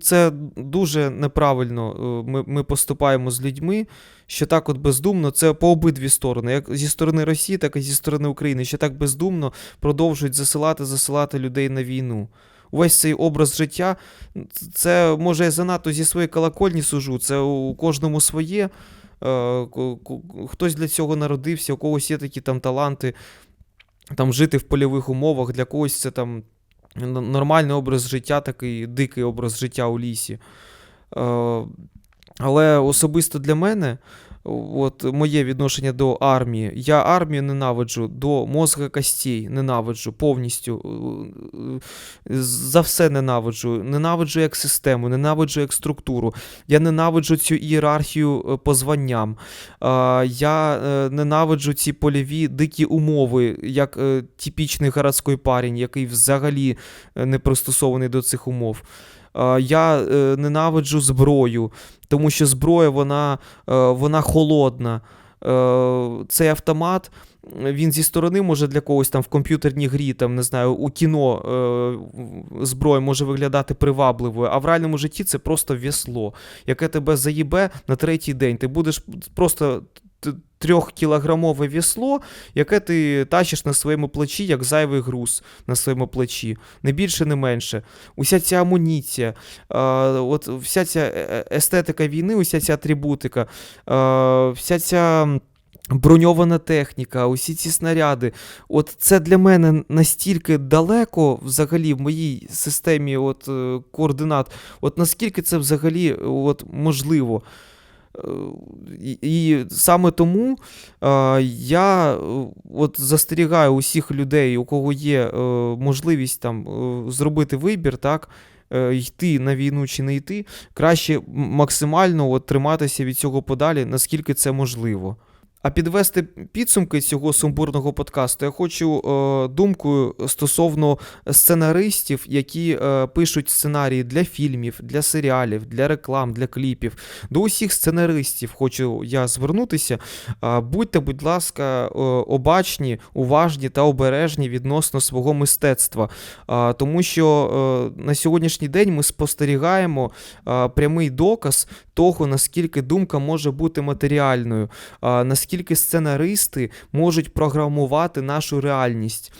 це дуже неправильно. е, Ми, ми поступаємо з людьми, що так от бездумно, це по обидві сторони, як зі сторони Росії, так і зі сторони України, що так бездумно продовжують засилати, засилати людей на війну. Увесь цей образ життя, це може я занадто зі своєї колокольні сужу, це у кожному своє. Е, Хтось для цього народився, у когось є такі там таланти, там жити в польових умовах, для когось це там нормальний образ життя, такий дикий образ життя у лісі. Е, Але особисто для мене, от моє відношення до армії, я армію ненавиджу до мозга костей, ненавиджу повністю. е, е, За все ненавиджу. Ненавиджу як систему, ненавиджу як структуру. Я ненавиджу цю ієрархію е, по званням. Я ненавиджу ці польові дикі умови, як типічний городський парень, який взагалі не пристосований до цих умов. А, Я е, ненавиджу зброю, тому що зброя вона, е, вона холодна. Е, Цей автомат. Він зі сторони може для когось там в комп'ютерній грі, там не знаю, у кіно е, зброя може виглядати привабливою, а в реальному житті це просто весло, яке тебе заїбе на третій день. Ти будеш просто трьохкілограмове весло, яке ти тащиш на своєму плечі, як зайвий груз на своєму плечі. Не більше, не менше. Уся ця амуніція, от вся ця е- е- естетика війни, уся ця атрибутика, вся ця. Броньована техніка, усі ці снаряди. От це для мене настільки далеко взагалі в моїй системі от, е, координат. От наскільки це взагалі от, можливо. Е, І, саме тому е, я е, от застерігаю усіх людей, у кого є можливість там зробити вибір, так, йти на війну чи не йти, краще максимально от, триматися від цього подалі, наскільки це можливо. А підвести підсумки цього сумбурного подкасту я хочу е, думкою стосовно сценаристів, які е, пишуть сценарії для фільмів, для серіалів, для реклам, для кліпів. До усіх сценаристів хочу я звернутися. Е, будьте, будь ласка, е, обачні, уважні та обережні відносно свого мистецтва. Е, тому що е, на сьогоднішній день ми спостерігаємо е, прямий доказ того, наскільки думка може бути матеріальною, а, наскільки сценаристи можуть програмувати нашу реальність.